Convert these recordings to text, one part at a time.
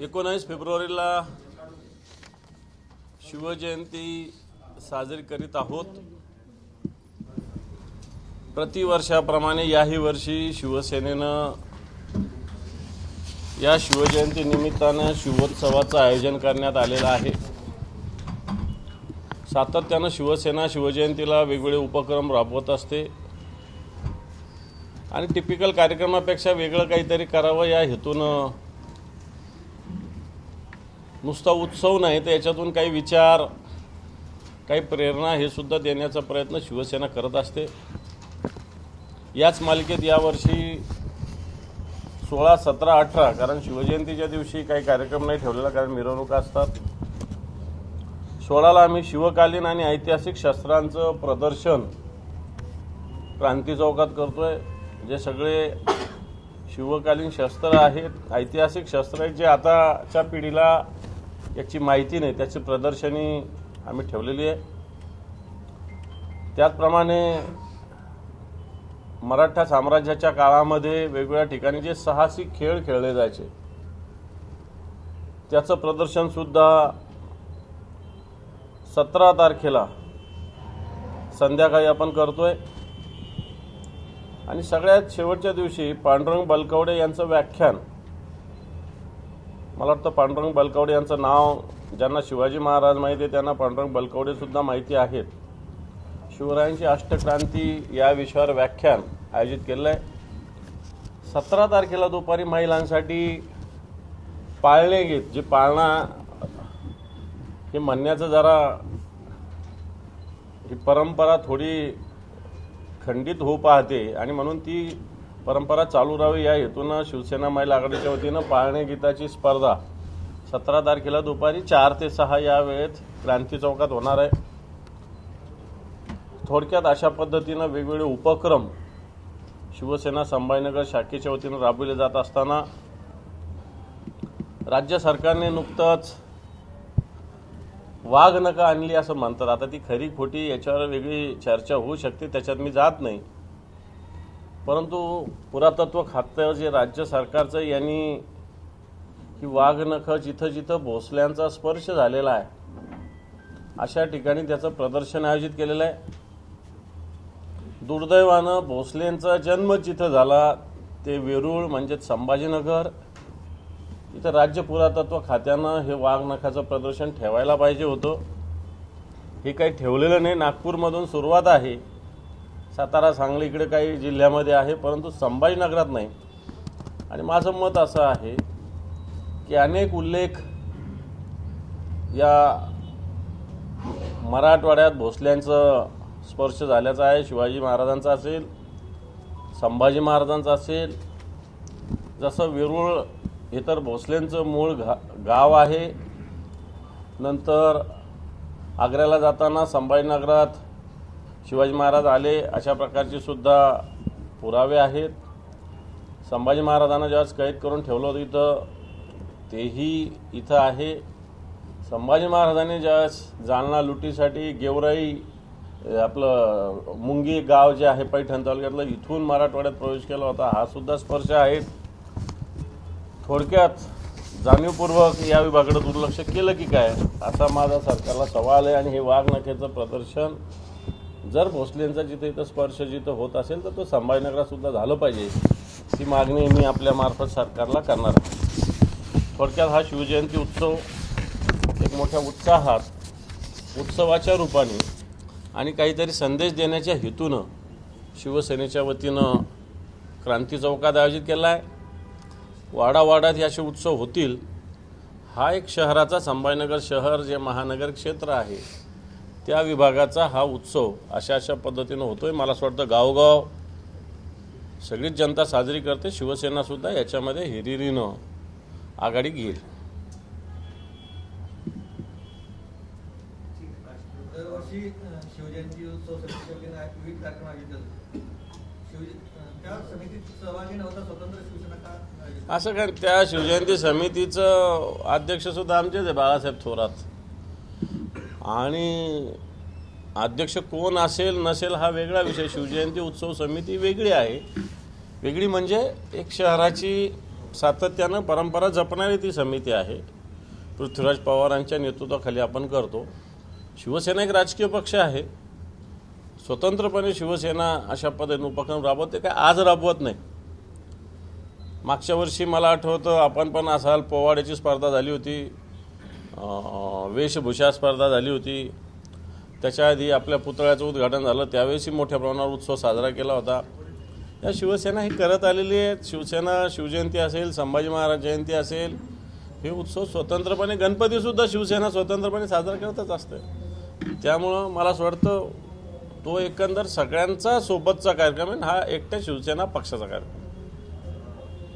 एकोणावीस फेब्रुवारीला शिवजयंती साजरी करीत आहोत. प्रतिवर्षाप्रमाणे याही वर्षी शिवसेनेनं या शिवजयंती निमित्तानं शिवोत्सवाचं आयोजन करण्यात आलेलं आहे. सातत्यानं शिवसेना शिवजयंतीला वेगवेगळे उपक्रम राबवत असते. आणि टिपिकल कार्यक्रमापेक्षा वेगळं काहीतरी करावं या हेतूनं नुसता उत्सव नाही तर याच्यातून काही विचार काही प्रेरणा हे सुद्धा देण्याचा प्रयत्न शिवसेना करत असते. याच मालिकेत यावर्षी सोळा सतरा अठरा कारण शिवजयंतीच्या दिवशी काही कार्यक्रम नाही ठेवलेला कारण मिरवणुका असतात. सोळाला आम्ही शिवकालीन आणि ऐतिहासिक शस्त्रांचं प्रदर्शन क्रांती चौकात करतोय जे सगळे शिवकालीन शस्त्र आहेत. ऐतिहासिक शस्त्र आहेत जे आताच्या पिढीला याची माहिती नाही त्याची प्रदर्शनी आम्ही ठेवलेली आहे. त्याचप्रमाणे मराठा साम्राज्याच्या काळामध्ये वेगवेगळ्या ठिकाणी जे साहसी खेळ खेळले जायचे त्याचं प्रदर्शन सुद्धा सतरा तारखेला संध्याकाळी आपण करतोय. आणि सगळ्यात शेवटच्या दिवशी पांडुरंग बलकवडे यांचं व्याख्यान मला वाटतं पांडुरंग बलकवडे यांचं नाव ज्यांना शिवाजी महाराज माहिती आहे त्यांना पांडुरंग बलकवडेसुद्धा माहिती आहेत. शिवरायांची अष्टक्रांती या विषयावर व्याख्यान आयोजित केलं आहे सतरा तारखेला दुपारी महिलांसाठी पाळणे गीत जे पाळणा हे म्हणण्याचं जरा ही परंपरा थोडी खंडित होऊ पाहते आणि म्हणून ती परंपरा चालू राहावी या हेतूनं शिवसेना महिला आघाडीच्या वतीनं पाळणे गीताची स्पर्धा. सतरा तारखेला दुपारी चार ते सहा या वेळेत क्रांती चौकात होणार आहे. थोडक्यात अशा पद्धतीनं वेगवेगळे उपक्रम शिवसेना संभाजीनगर शाखेच्या वतीनं राबविले जात असताना राज्य सरकारने नुकतंच वाघ नका आणली असं म्हणतात. आता ती खरी खोटी याच्यावर वेगळी चर्चा होऊ शकते त्याच्यात मी जात नाही. परंतु पुरातत्व खातं जे राज्य सरकारचं यांनी ही वाघनखं जिथं जिथं भोसल्यांचा स्पर्श झालेला आहे अशा ठिकाणी त्याचं प्रदर्शन आयोजित केलेलं आहे. दुर्दैवानं भोसलेंचा जन्म जिथं झाला ते वेरूळ म्हणजेच संभाजीनगर. इथं राज्य पुरातत्व खात्यानं हे वाघ नखाचं प्रदर्शन ठेवायला पाहिजे होतं. हे काही ठेवलेलं नाही. नागपूरमधून सुरुवात आहे. सातारा सांगली इकडे काही जिल्ह्यामध्ये आहे परंतु संभाजीनगरात नाही. आणि माझं मत असं आहे की अनेक उल्लेख या मराठवाड्यात भोसल्यांचं स्पर्श झाल्याचा आहे. शिवाजी महाराजांचा असेल संभाजी महाराजांचा असेल जसं वेरूळ हे तर भोसलेंचं मूळ घा गाव आहे. नंतर आग्र्याला जाताना संभाजीनगरात शिवाजी महाराज आले अशा प्रकारचे सुद्धा पुरावे आहेत. संभाजी महाराजांना ज्यावेळेस कैद करून ठेवलं होतं इथं तेही इथं आहे. संभाजी महाराजांनी ज्यावेळेस जालना लुटीसाठी गेवराई आपलं मुंगी गाव जे आहे पैठण तालुक्यातलं इथून मराठवाड्यात प्रवेश केला होता हा सुद्धा स्पर्श आहे. थोडक्यात जाणीवपूर्वक या विभागाकडे दुर्लक्ष केलं की काय असा माझा सरकारला सवाल आहे आणि हे वाघ नखेचं प्रदर्शन जर भोसलेंचा जिथे इथं स्पर्श जिथं होत असेल तर तो संभाजीनगरात सुद्धा झालं पाहिजे. ती मागणी मी आपल्यामार्फत सरकारला करणार आहे. थोडक्यात हा शिवजयंती उत्सव एक मोठ्या उत्साहात उत्सवाच्या रूपाने आणि काहीतरी संदेश देण्याच्या हेतूनं शिवसेनेच्या वतीनं क्रांती चौकात आयोजित केला आहे. वाडावाडात हे असे उत्सव होतील. हा एक शहराचा संभाजीनगर शहर जे महानगर क्षेत्र आहे त्या विभागाचा हा उत्सव अशा अशा पद्धतीनं होतोय. मला असं वाटतं गावगाव सगळीच जनता साजरी करते. शिवसेनासुद्धा याच्यामध्ये हिरिरीनं आघाडी घेईल. असं काय त्या शिवजयंती समितीचं अध्यक्षसुद्धा आमचेच आहे बाळासाहेब थोरात. आणि अध्यक्ष कोण असेल नसेल हा वेगळा विषय. शिवजयंती उत्सव समिती वेगळी आहे. वेगळी म्हणजे एक शहराची सातत्यानं परंपरा जपणारी ती समिती आहे. पृथ्वीराज पवारांच्या नेतृत्वाखाली आपण करतो. शिवसेना एक राजकीय पक्ष आहे. स्वतंत्रपणे शिवसेना अशा पद्धतीने उपक्रम राबवते काय आज राबवत नाही. मागच्या वर्षी मला आठवतं आपण पण असाल पोवाड्याची स्पर्धा झाली होती. वेशभूषा स्पर्धा झाली होती. त्याच्या आधी आपल्या पुतळ्याचं उद्घाटन झालं. त्यावेळेसही मोठ्या प्रमाणावर उत्सव साजरा केला होता. या शिवसेना ही करत आलेली आहे शिवसेना शिवजयंती असेल संभाजी महाराज जयंती असेल हे उत्सव स्वतंत्रपणे गणपतीसुद्धा शिवसेना स्वतंत्रपणे साजरा करतच असते त्यामुळं मला असं वाटतं तो एकंदर सगळ्यांचा सोबतचा कार्यक्रम आहे हा एकट्या शिवसेना पक्षाचा कार्यक्रम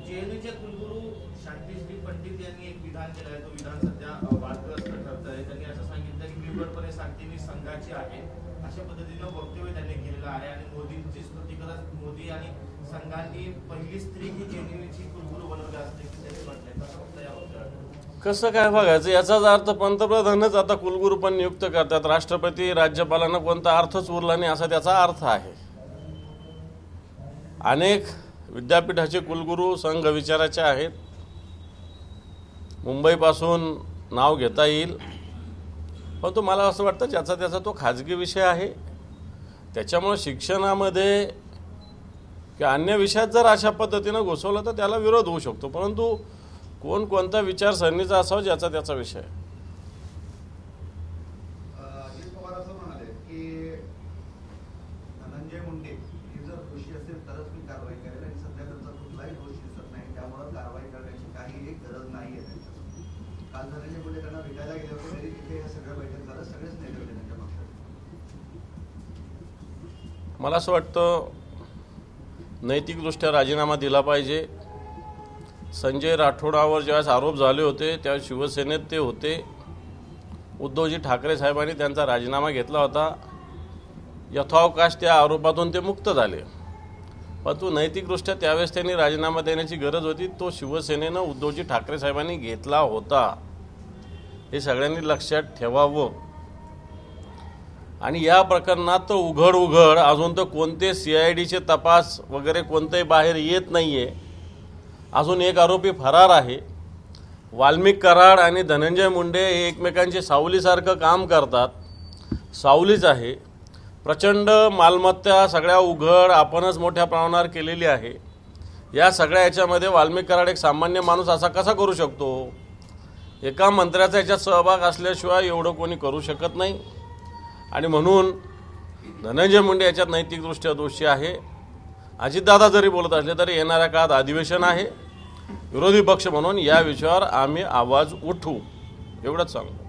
जेएनयूचे कुलगुरू शांतिश्री पंडित यांनी एक विधान केलं आहे तो विधान सध्या अ, वादग्रस्त ठरत आहे त्यांनी असं सांगितलं की बिलबडपणे सांगते मी संघाची आहे अशा पद्धतीनं वक्तव्य त्यांनी केलेलं आहे आणि मोदींची स्तुती करत मोदी आणि संघांनी पहिली स्त्री ही जेनिव्हीची कुलगुरू बनवली असते कसं कसं काय बघायचं? याचाच अर्थ पंतप्रधानच आता कुलगुरू पण नियुक्त करतात. राष्ट्रपती राज्यपालांना कोणता अर्थच उरला नाही असा त्याचा अर्थ आहे. अनेक विद्यापीठाचे कुलगुरू संघ विचाराचे आहेत. मुंबईपासून नाव घेता येईल. पण तो मला असं वाटतं ज्याचा त्याचा तो खाजगी विषय आहे? त्याच्यामुळं शिक्षणामध्ये किंवा अन्य विषयात जर अशा पद्धतीनं घुसवलं तर त्याला विरोध होऊ शकतो. परंतु कोण कोणत्या विचारसरणीचा असावा ज्याचा त्याचा विषय की मला असं वाटतं नैतिकदृष्ट्या राजीनामा दिला पाहिजे. संजय राठोडावर ज्यावेळेस आरोप झाले होते त्यावेळेस शिवसेनेत ते होते. उद्धवजी ठाकरे साहेबांनी त्यांचा राजीनामा घेतला होता. यथावकाश त्या आरोपातून ते मुक्त झाले. परंतु नैतिकदृष्ट्या त्यावेळेस त्यांनी राजीनामा देण्याची गरज होती तो शिवसेनेनं उद्धवजी ठाकरे साहेबांनी घेतला होता. हे सगळ्यांनी लक्षात ठेवावं. आणि या प्रकरणात तर उघड उघड अजून तर कोणते सी आय डीचे तपास वगैरे कोणतेही बाहेर येत नाही आहे अजून एक आरोपी फरार आहे. वाल्मिक कराड आणि धनंजय मुंडे हे एकमेकांची सावलीसारखं काम करतात. सावलीच आहे. प्रचंड मालमत्ता सगळ्या उघड आपणच मोठ्या प्रमाणावर केलेली आहे. या सगळ्या याच्यामध्ये वाल्मिक कराड एक सामान्य माणूस असा कसा करू शकतो? एका मंत्र्याचा याच्यात सहभाग असल्याशिवाय एवढं कोणी करू शकत नाही. आणि म्हणून धनंजय मुंडे याच्यात नैतिकदृष्ट्या दोषी आहे. अजितदादा जरी बोलत असले तरी येणाऱ्या काळात अधिवेशन आहे. विरोधी पक्ष म्हणून या विषयावर आम्ही आवाज उठवू. एवढंच सांगतो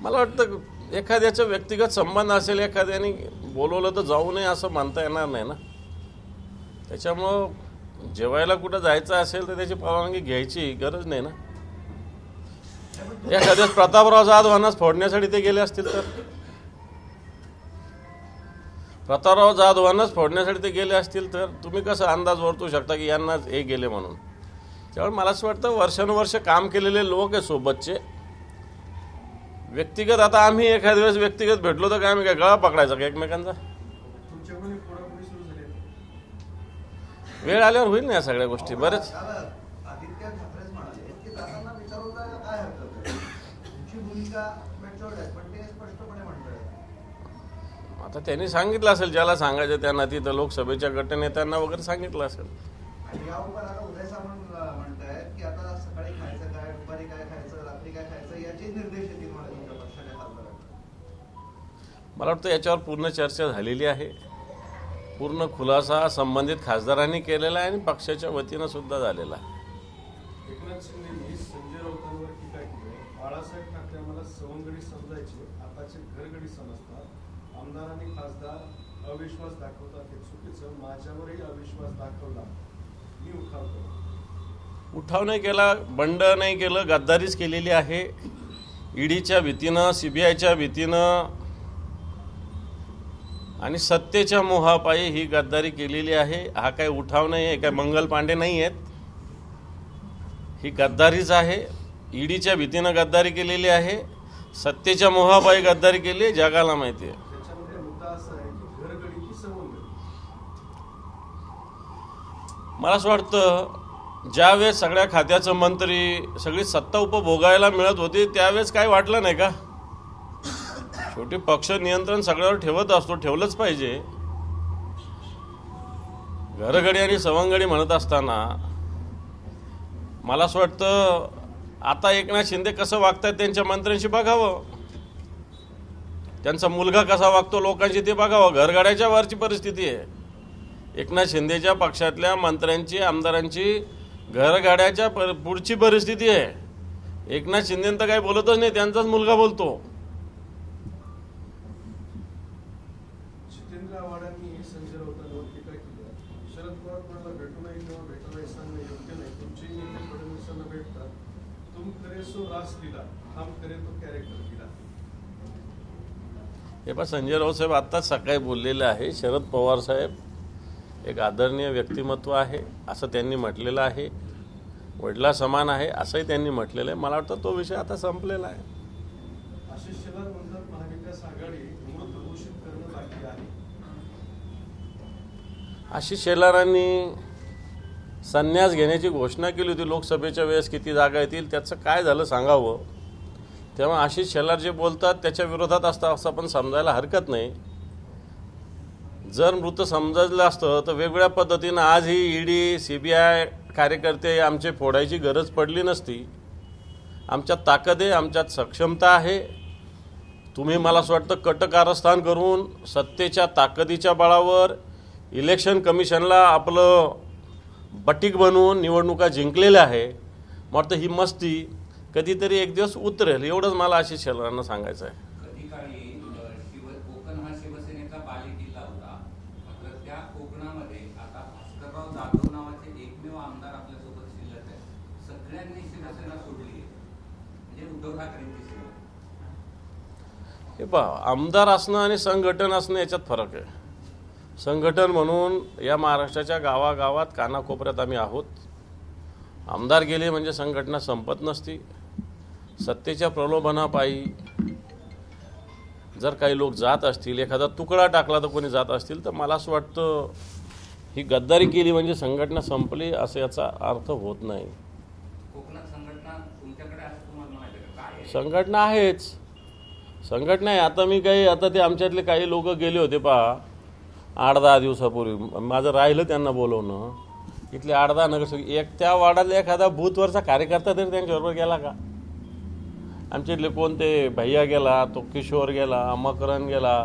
मला वाटतं एखाद्याचा व्यक्तिगत संबंध असेल एखाद्याने बोलवलं तर जाऊ नये असं मानता येणार नाही ना. त्याच्यामुळं जेवायला कुठं जायचं असेल तर त्याची परवानगी घ्यायची गरज नाही ना. एखाद्याच प्रतापराव जाधवांनाच फोडण्यासाठी ते गेले असतील तर. प्रतापराव जाधवांनाच फोडण्यासाठी ते गेले असतील तर तुम्ही कसं अंदाज वर्तू शकता की यांनाच हे गेले म्हणून? त्यामुळे मला असं वाटतं वर्षानुवर्ष काम केलेले लोक आहे सोबतचे. व्यक्तिगत आता आम्ही एखाद्या वेळेस व्यक्तिगत भेटलो तर काय आम्ही काय गळा पकडायचा का एकमेकांचा? वेळ आल्यावर होईल ना या सगळ्या गोष्टी? बरंच. आता त्यांनी सांगितलं असेल ज्याला सांगायचं त्यांना तिथं लोकसभेच्या गटनेत्यांना वगैरे सांगितलं असेल. मला वाटतं याच्यावर पूर्ण चर्चा झालेली आहे. पूर्ण खुलासा संबंधित खासदारांनी केलेला आहे आणि पक्षाच्या वतीनं सुद्धा झालेला आहे. एकनाथ शिंदेनी संजय राऊतांवर टीका केली आहे. बाळासाहेब ठाकरे आम्हाला सवंगडी समजायचे आताचे घरगडी समजतात. आमदार आणि खासदार अविश्वास दाखवतात हे चुकीचं. माझ्यावरही अविश्वास दाखवला. मी उठाव नाही केला बंड नाही केलं गद्दारीच केलेली आहे. ईडीच्या भीतीनं सी बी आयच्या भीतीनं आणि सत्तेच्या मोहापायी ही गद्दारी केलेली आहे. हा काही उठाव नाही आहे काय मंगल पांडे नाही आहेत ही गद्दारीच आहे. ईडीच्या भीतीनं गद्दारी केलेली आहे. सत्तेच्या मोहाबाई गद्दारी केली जगाला माहिती आहे. मला असं वाटतं ज्यावेळेस सगळ्या खात्याचं मंत्री सगळी सत्ता उपभोगायला मिळत होती त्यावेळेस काय वाटलं नाही का? शेवटी पक्ष नियंत्रण सगळ्यावर ठेवत असतो ठेवलंच पाहिजे. घरगडी आणि सवंगडी म्हणत असताना मला असं वाटतं आता एकनाथ शिंदे कसं वागतायत त्यांच्या मंत्र्यांशी बघावं. त्यांचा मुलगा कसा वागतो लोकांशी ते बघावं. घरगाड्याच्या वरची परिस्थिती आहे. एकनाथ शिंदेच्या पक्षातल्या मंत्र्यांची आमदारांची घरगाड्याच्या पर पुढची परिस्थिती आहे. एकनाथ शिंदे तर काही बोलतच नाही त्यांचाच मुलगा बोलतो जितेंद्र आव्हाडांनी संजय राऊतांवर टीका केली आहे. शरद पवार कोणाला भेटू नये किंवा भेटायला नाही सांगणं योग्य नाही तुमचे नेते फडणवीसांना भेटतात तुम करे सो रास दिला हम करे तो कॅरेक्टर दिला. हे पहा संजय राऊत साहेब आत्ताच सकाळी बोललेले आहे. शरद पवार साहेब एक आदरणीय व्यक्तिमत्व आहे असं त्यांनी म्हटलेलं आहे. वडिला समान आहे असंही त्यांनी म्हटलेलं आहे. मला वाटतं तो विषय आता संपलेला आहे. आशिष शेलारांनी संन्यास घेण्याची घोषणा केली होती लोकसभेच्या वेळेस किती जागा येतील त्याचं काय झालं सांगावं? तेव्हा आशिष शेलार जे बोलतात त्याच्या विरोधात असतं असं पण समजायला हरकत नाही. जर मृत समजलं असतं तर वेगवेगळ्या पद्धतीनं आज ही ईडी सी बी आय कार्यकर्ते आमचे फोडायची गरज पडली नसती. आमच्यात ताकद आहे आमच्यात सक्षमता आहे. तुम्ही मला असं वाटतं कटकारस्थान करून सत्तेच्या ताकदीच्या बळावर इलेक्शन कमिशनला आपलं बटीक बनवून निवडणुका जिंकलेल्या आहे. वाटतं ही मस्ती कधीतरी एक दिवस उतरेल एवढंच मला आशिष शेलारांना सांगायचं आहे. म्हणजे हे पहा आमदार असणं आणि संघटन असणं याच्यात फरक आहे. संघटन म्हणून या महाराष्ट्राच्या गावागावात कानाकोपऱ्यात आम्ही आहोत. आमदार गेले म्हणजे संघटना संपत नसती. सत्तेच्या प्रलोभनापायी जर काही लोक जात असतील एखादा तुकडा टाकला तर कोणी जात असतील तर मला असं वाटतं ही गद्दारी केली म्हणजे संघटना संपली असं याचा अर्थ होत नाही? संघटना आहेच. संघटना आहे. आता मी काही आता ते आमच्यातले काही लोक गेले होते पहा. आठ दहा दिवसापूर्वी. माझं राहिलं त्यांना बोलवणं. इथले आठ दहा नगरसेवक एक त्या वार्डातला एखादा बूथवरचा कार्यकर्ता तरी त्यांच्याबरोबर गेला का? आमच्या इथले कोणते भैया गेला तो किशोर गेला मकरन गेला.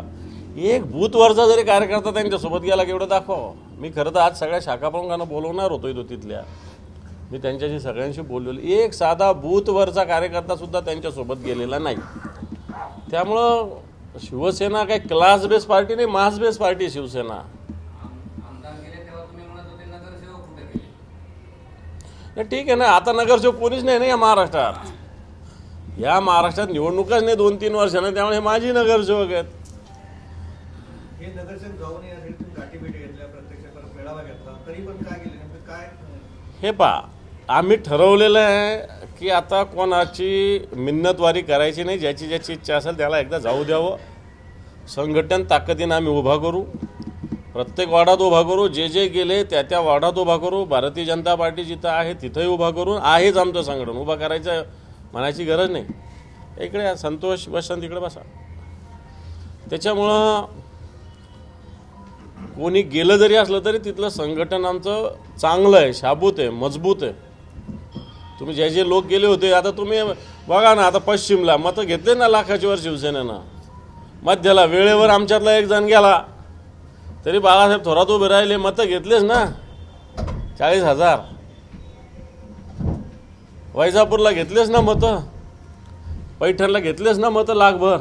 एक बूथवरचा जरी कार्यकर्ता त्यांच्यासोबत गेला की एवढं दाखव मी खरं तर आज सगळ्या शाखा प्रमुखांना बोलवणार होतो इथं तिथल्या. मी त्यांच्याशी सगळ्यांशी बोललेलो. एक साधा बूथवरचा कार्यकर्ता सुद्धा त्यांच्यासोबत गेलेला नाही. त्यामुळं शिवसेना काही क्लास बेस पार्टी नाही मास बेस पार्टी शिवसेना. आम- आमदार गेले तेव्हा तुम्ही म्हणत होते नगरसेवक कुठे गेले? नाही, ठीक आहे ना आता नगरसेवक कोणीच नाही ना या महाराष्ट्रात. या महाराष्ट्रात निवडणुकाच नाही दोन तीन वर्षानं त्यामुळे हे माझी नगरसेवक आहेत. हे नगरसेवक आम्ही ठरवलेलं आहे की आता कोणाची मिन्नतवारी करायची नाही ज्याची ज्याची इच्छा असेल त्याला एकदा जाऊ द्यावं. संघटन ताकदीनं आम्ही उभा करू. प्रत्येक वार्डात उभा करू. जे जे गेले त्या त्या वार्डात उभा करू. भारतीय जनता पार्टी जिथं आहे तिथंही उभा करू आहेच आमचं संघटन. उभा करायचं म्हणायची गरज नाही. इकडे संतोष वसंत इकडे बसा. त्याच्यामुळं कोणी गेलं जरी असलं तरी तिथलं संघटन आमचं चांगलं आहे शाबूत आहे मजबूत आहे. तुम्ही जे जे लोक गेले होते आता तुम्ही बघा ना आता पश्चिमला. मतं घेतले ना लाखाची वर शिवसेनेनं. मध्याला वेळेवर आमच्यातला एक जण गेला. तरी बाळासाहेब थोरात उभे राहिले मतं घेतलेच ना. चाळीस हजार. वैजापूरला घेतलेच ना मतं. पैठणला घेतलेच ना मतं लाखभर.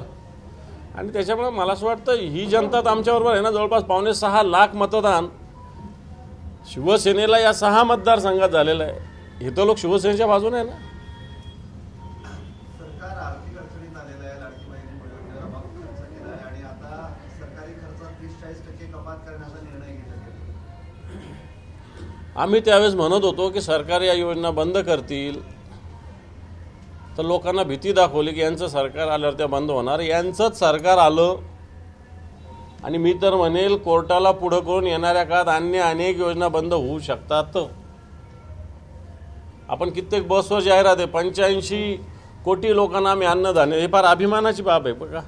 आणि त्याच्यामुळे मला असं वाटतं ही जनता तर आमच्याबरोबर आहे ना जवळपास पावणे सहा लाख मतदान शिवसेनेला या सहा मतदारसंघात झालेलं आहे. हे तर लोक शिवसेनेच्या बाजूने आहे ना. आम्ही त्यावेळेस म्हणत होतो की सरकार या योजना बंद करतील. तर लोकांना भीती दाखवली की यांचं सरकार आल्यावर त्या बंद होणार. यांचंच सरकार आलं. आणि मी तर म्हणेल कोर्टाला पुढं करून येणाऱ्या काळात अन्य अनेक योजना बंद होऊ शकतात. आपण कित्येक बसवर जाहिरात आहे पंच्याऐंशी कोटी लोकांना आम्ही अन्नधान्य हे फार अभिमानाची बाब आहे बघा.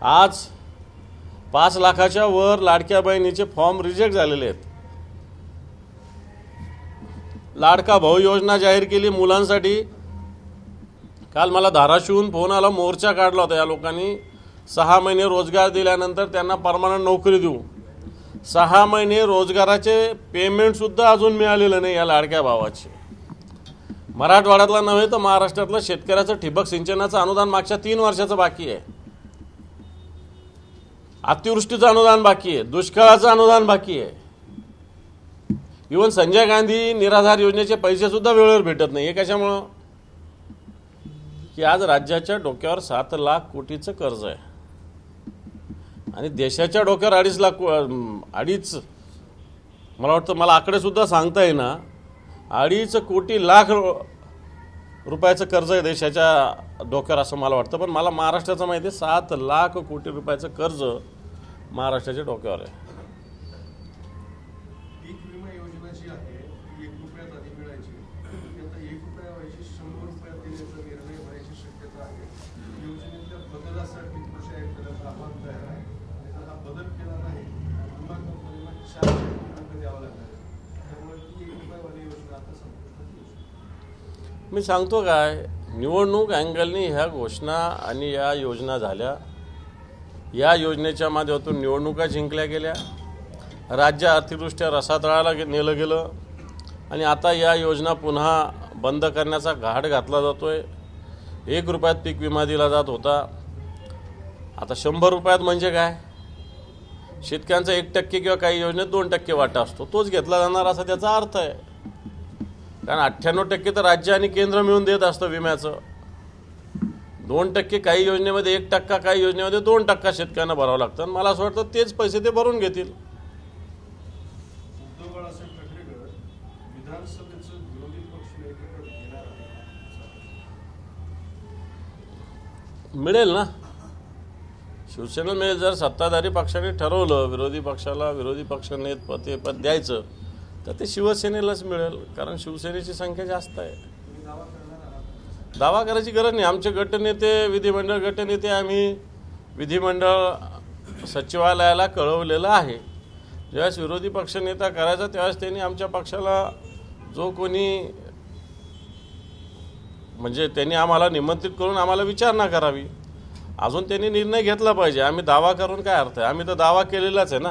आज पाच लाखाच्या वर लाडक्या बहिणीचे फॉर्म रिजेक्ट झालेले आहेत. लाडका भाऊ योजना जाहीर केली मुलांसाठी. काल मला धाराशिवून फोन आला मोर्चा काढला होता या लोकांनी. सहा महिने रोजगार दिल्यानंतर त्यांना परमानंट नोकरी देऊ. सहा महिने रोजगाराचे पेमेंटसुद्धा अजून मिळालेलं नाही या लाडक्या भावाचे. मराठवाड्यातला नव्हे तर महाराष्ट्रातलं शेतकऱ्याचं ठिबक सिंचनाचं अनुदान मागच्या तीन वर्षाचं बाकी आहे. अतिवृष्टीचं अनुदान बाकी आहे. दुष्काळाचं अनुदान बाकी आहे. इवन संजय गांधी निराधार योजनेचे पैसे सुद्धा वेळेवर भेटत नाही. हे कशामुळं? की आज राज्याच्या डोक्यावर सात लाख कोटीचं कर्ज आहे. आणि देशाच्या डोक्यावर अडीच लाख अडीच मला वाटतं मला आकडे सुद्धा सांगता येईना अडीच कोटी लाख रुपयाचं कर्ज आहे देशाच्या डोक्यावर असं मला वाटतं. पण मला महाराष्ट्राचं माहिती आहे सात लाख कोटी रुपयाचं कर्ज महाराष्ट्राच्या डोक्यावर आहे. मी सांगतो काय निवडणूक अँगलनी ह्या घोषणा आणि या योजना झाल्या. या योजनेच्या माध्यमातून निवडणुका जिंकल्या गेल्या. राज्य आर्थिकदृष्ट्या रसातळाला गे- नेलं गेलं. आणि आता या योजना पुन्हा बंद करण्याचा घाट घातला जातो आहे एक रुपयात पीक विमा दिला जात होता. आता शंभर रुपयात म्हणजे काय? शेतकऱ्यांचा एक टक्के किंवा काही योजनेत दोन टक्के वाटा असतो. तोच घेतला जाणार असा त्याचा अर्थ आहे. कारण अठ्ठ्याण्णव टक्के तर राज्य आणि केंद्र मिळून देत असतं विम्याचं. दोन टक्के काही योजनेमध्ये एक टक्का काही योजनेमध्ये दोन टक्का शेतकऱ्यांना भरावं लागतं. आणि मला असं वाटतं तेच पैसे ते भरून घेतील. मिळेल ना. शिवसेना मिळेल जर सत्ताधारी पक्षाने ठरवलं विरोधी पक्षाला विरोधी पक्ष नेत ते पद द्यायचं. तर ते शिवसेनेलाच मिळेल कारण शिवसेनेची संख्या जास्त आहे. दावा दावा करायची गरज नाही. आमचे गटनेते विधिमंडळ गटनेते आम्ही विधिमंडळ सचिवालयाला कळवलेलं आहे. ज्यावेळेस विरोधी पक्षनेता करायचा त्यावेळेस त्यांनी आमच्या पक्षाला जो कोणी म्हणजे त्यांनी आम्हाला निमंत्रित करून आम्हाला विचारणा करावी. अजून त्यांनी निर्णय घेतला पाहिजे. आम्ही दावा करून काय अर्थ आहे? आम्ही तर दावा केलेलाच आहे ना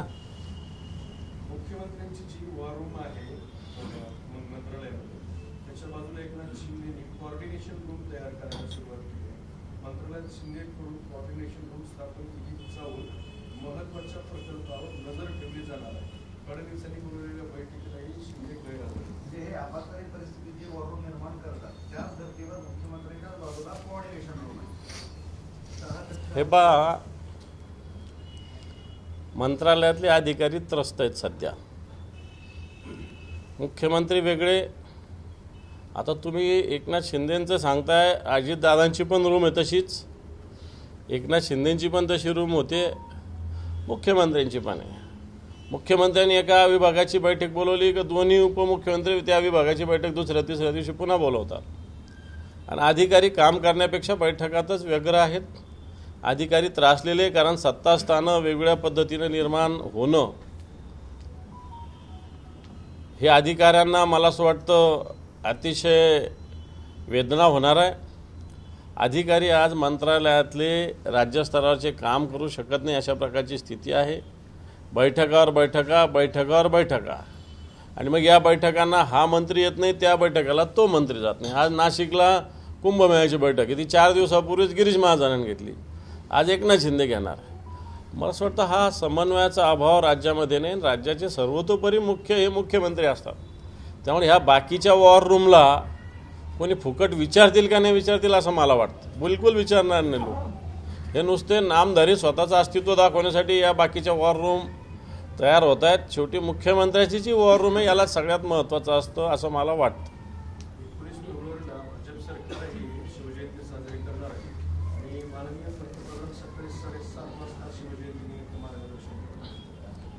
मुख्यमंत्र्यांची जी वॉर रूम आहे अं, मं- मंत्रालयामध्ये त्याच्या बाजूला एकनाथ शिंदेनी कोऑर्डिनेशन रूम तयार करायला सुरुवात केली. आहे मंत्रालयात शिंदेकडून कोऑर्डिनेशन रूम स्थापन केली जाऊन महत्त्वाच्या प्रकल्पावर नजर ठेवली जाणार आहे? फडणवीसांनी बोलवलेल्या बैठकीलाही शिंदे गैरहजर म्हणजे हे आपत्कालीन परिस्थितीत जे वॉर रूम निर्माण करतात त्याच धर्तीवर मुख्यमंत्र्यांच्या बाजूला कोऑर्डिनेशन रूम आहे. तर हा हे पहा मंत्रालयातले अधिकारी त्रस्त आहेत सध्या. मुख्यमंत्री वेगळे आता तुम्ही एकनाथ शिंदेंचं सांगताय अजितदादांची पण रूम आहे तशीच. एकनाथ शिंदेंची पण तशी रूम होते. मुख्यमंत्र्यांची पण आहे. मुख्यमंत्र्यांनी एका विभागाची बैठक बोलवली की दोन्ही उपमुख्यमंत्री त्या विभागाची बैठक दुसऱ्या तिसऱ्या दिवशी पुन्हा बोलवतात. आणि अधिकारी काम करण्यापेक्षा बैठकातच व्यग्र आहेत. अधिकारी त्रासलेले कारण सत्तास्थानं वेगवेगळ्या पद्धतीनं निर्माण होणं हे अधिकाऱ्यांना मला असं वाटतं अतिशय वेदना होणार आहे. अधिकारी आज मंत्रालयातले राज्यस्तरावरचे काम करू शकत नाही अशा प्रकारची स्थिती आहे. बैठकावर बैठका बैठकावर बैठका. आणि मग या बैठकांना हा मंत्री येत नाही त्या बैठकाला तो मंत्री जात नाही. आज नाशिकला कुंभमेळ्याची बैठक आहे. ती चार दिवसापूर्वीच गिरीश महाजनांनी घेतली. आज एकनाथ शिंदे घेणार मला असं वाटतं हा समन्वयाचा अभाव राज्यामध्ये नाही. राज्याचे सर्वतोपरी मुख्य हे मुख्यमंत्री असतात. त्यामुळे ह्या बाकीच्या वॉर रूमला कोणी फुकट विचारतील का नाही विचारतील असं मला वाटतं. बिलकुल विचारणार नाही लोक. हे नुसते नामधारी स्वतःचं अस्तित्व दाखवण्यासाठी या बाकीच्या वॉर रूम तयार होत आहेत. शेवटी मुख्यमंत्र्याची जी वॉर रूम आहे याला सगळ्यात महत्त्वाचं असतं असं मला वाटतं.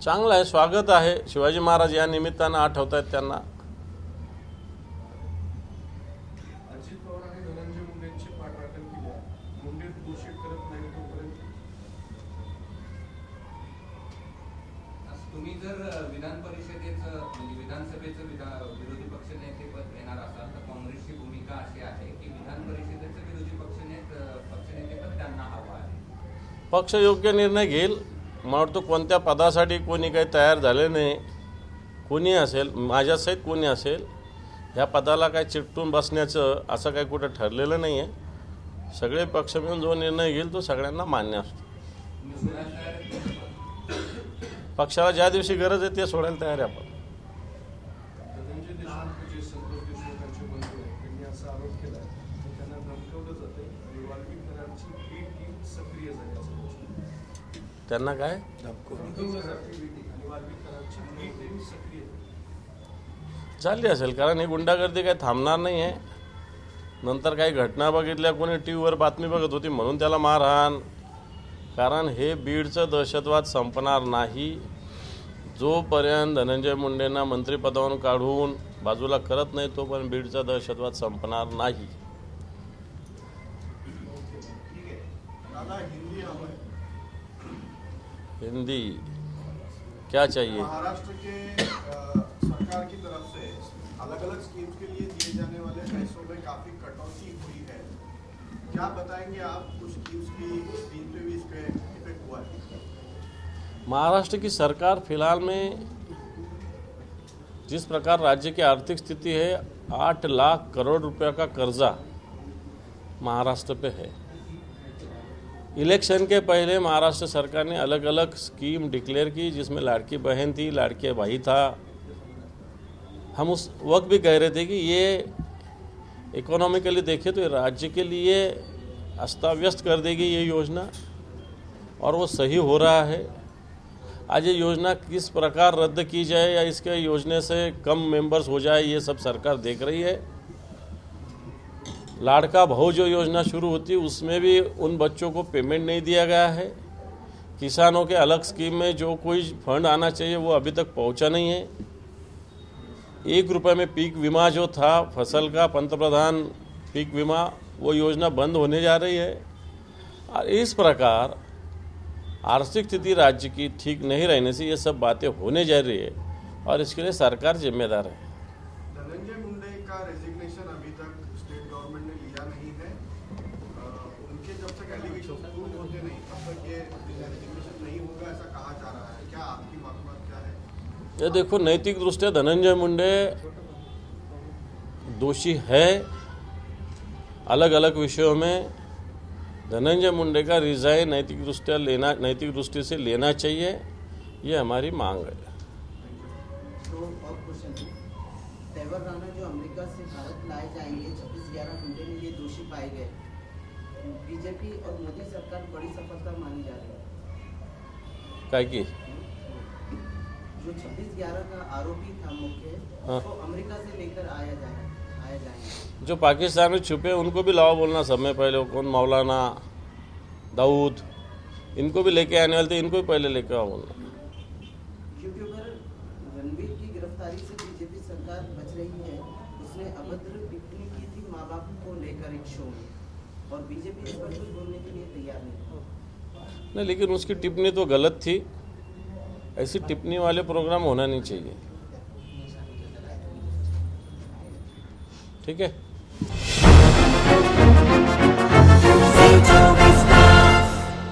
चांगलं आहे स्वागत आहे शिवाजी महाराज या निमित्तानं आठवत आहेत त्यांना. पक्ष योग्य निर्णय घेईल. मला वाटतं कोणत्या पदासाठी कोणी काही तयार झाले नाही. कोणी असेल माझ्यासहित कोणी असेल ह्या पदाला काही चिकटून बसण्याचं असं काही कुठं ठरलेलं नाही आहे सगळे पक्ष मिळून जो निर्णय घेईल तो सगळ्यांना मान्य असतो. पक्षाला ज्या दिवशी गरज आहे ते सोडायला तयार आहे आपण धनंजय देशमुख जे संतोष देशमुखांचे बंधू आहेत त्यांनी असा आरोप केला की त्यांना धमकवलं जाते आणि वाल्मिक कराडची बी टीम सक्रिय झाली असं गोष्ट. त्यांना काय धमकवलं जाते आणि वाल्मिक कराडची बी टीम त्यांना काय? चालली असेल कारण ही गुंडागर्दी काही थांबणार नाही आहे नंतर काही घटना बघितल्या कोणी टी व्हीवर बातमी बघत होती म्हणून त्याला मारहाण. कारण हे बीडचं दहशतवाद संपणार नाही. जोपर्यंत धनंजय मुंडेंना मंत्रिपदावरून काढून बाजूला करत नाही तोपर्यंत बीडचा दहशतवाद संपणार नाही. हिंदी क्या चाहिए? महाराष्ट्र के सरकार की तरफ़ से अलग अलग स्कीम्स के लिए दिए जाने वाले पैसों में काफ़ी कटौती हुई है। क्या बताएँगे आप कुछ स्कीम्स की स्कीम पे भी इस पे इफ़ेक्ट हुआ है? महाराष्ट्र की सरकार फ़िलहाल में जिस प्रकार राज्य की आर्थिक स्थिति है आठ लाख करोड़ रुपया का कर्जा महाराष्ट्र पे है। इलेक्शन के पहले महाराष्ट्र सरकार ने अलग अलग स्कीम डिक्लेयर की, जिसमें लाड़की बहन थी, लाड़के भाई था। हम उस वक्त भी कह रहे थे कि ये इकोनॉमिकली देखें तो राज्य के लिए अस्ताव्यस्त कर देगी ये योजना, और वो सही हो रहा है। आज ये योजना किस प्रकार रद्द की जाए या इसके योजना से कम मेंबर्स हो जाए, ये सब सरकार देख रही है। लाड़का भाव जो योजना शुरू होती है उसमें भी उन बच्चों को पेमेंट नहीं दिया गया है। किसानों के अलग स्कीम में जो कोई फंड आना चाहिए, वो अभी तक पहुँचा नहीं है। एक रुपए में पीक बीमा जो था, फ़सल का पंतप्रधान पीक बीमा, वो योजना बंद होने जा रही है। और इस प्रकार आर्थिक स्थिति राज्य की ठीक नहीं रहने से ये सब बातें होने जा रही है और इसके लिए सरकार जिम्मेदार है धनंजय मुंडे का रेजिग्नेशन अभी तक स्टेट गवर्नमेंट ने लिया नहीं है अ, उनके जब तक एलिगेशन प्रूव होते नहीं तब तक ये रेजिग्नेशन नहीं होगा ऐसा कहा जा रहा है क्या आपकी मालूमात क्या है ये देखो नैतिक दृष्टया धनंजय मुंडे दोषी है। अलग अलग विषयों में धनंजय मुंडे का रिजाइन नैतिक दृष्टया लेना नैतिक दृष्टि से लेना चाहिए ये हमारी मांग है। तो और क्वेश्चन तेवर राणा जो अमेरिका से भारत लाए जाएँगे छब्बीस ग्यारह घंटे में ये दोषी पाए गए। बीजेपी और मोदी सरकार बड़ी सफलता मानी जा रही है। की जो छब्बीस ग्यारह का आरोपी था मुख्य हाँ। उसको अमेरिका से लेकर आया जाए आया जाएंगे जो पाकिस्तान में छुपे उनको भी लाओ बोलना समय पहले कौन मौलाना दाऊद इनको भी लेके आने वाले थे इनको भी पहले लेके आओ बोलना। यूट्यूबर रणवीर की गिरफ्तारी से बीजेपी सरकार बच रही है उसने अभद्र टिप्पणी की थी माँ बाप को लेकर एक शो में और बीजेपी इस पर कुछ बोलने के लिए तैयार नहीं। नहीं लेकिन उसकी टिप्पणी तो गलत थी। ऐसी टिप्पणी वाले प्रोग्राम होना नहीं चाहिए। ठीक है?